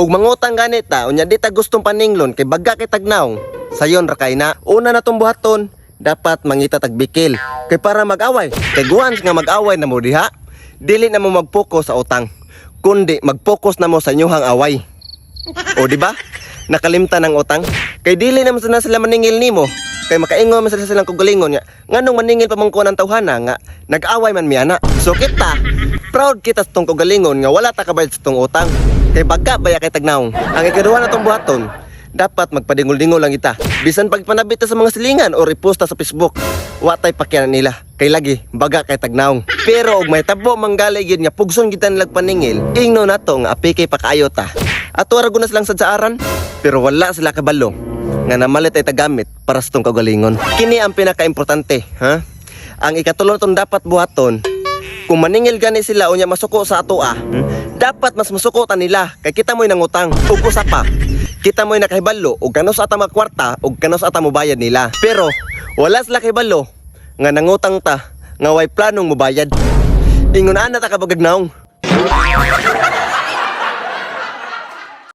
ug mangutang ganit ta unya di ta gustong paninglon kay bagga kay tagnaw sayon ra kay na una na buhaton dapat mangita tagbikil kay para mag-away kay guwan nga mag-away na mo diha dili na mo mag-focus sa utang kundi mag-focus na mo sa inyong away. O di ba? Nakalimtan ang utang. Kay dili naman na sila maningil nimo kay makaingon man sila silang kugalingon nga nganong maningil pa man ko ng tawhana nga nag-away man miana so kita proud kita sa tong kugalingon nga wala ta kabayad sa tong utang. Kay bagka baya kay tagnaong ang ikaduha na tong buhaton dapat magpadingol-dingol lang ita. Bisan pagpanabit ta sa mga silingan o reposta sa Facebook watay pakyanan nila. Kay lagi baga kay tagnaong pero og may tabo manggalay gyud nga pugson kita nilag paningil ingno nato nga apike pa kaayo ta. Ato ra gunas lang sa aran pero wala sila kabalo nga namalit ay tagamit para sa tong kagalingon kini ang pinakaimportante ha? Ang ikatulo tong dapat buhaton kung maningil gani sila unya masuko sa ato ah, hmm, dapat mas masuko ta nila kay kita mo'y nangutang. Ug usa pa kita mo'y nakahibalo ug kano sa ata mga kwarta ug kano sa ata mobayad nila. Pero wala sila kahibalo nga nangutang ta nga way planong mobayad ingon ana ta kabagagnaong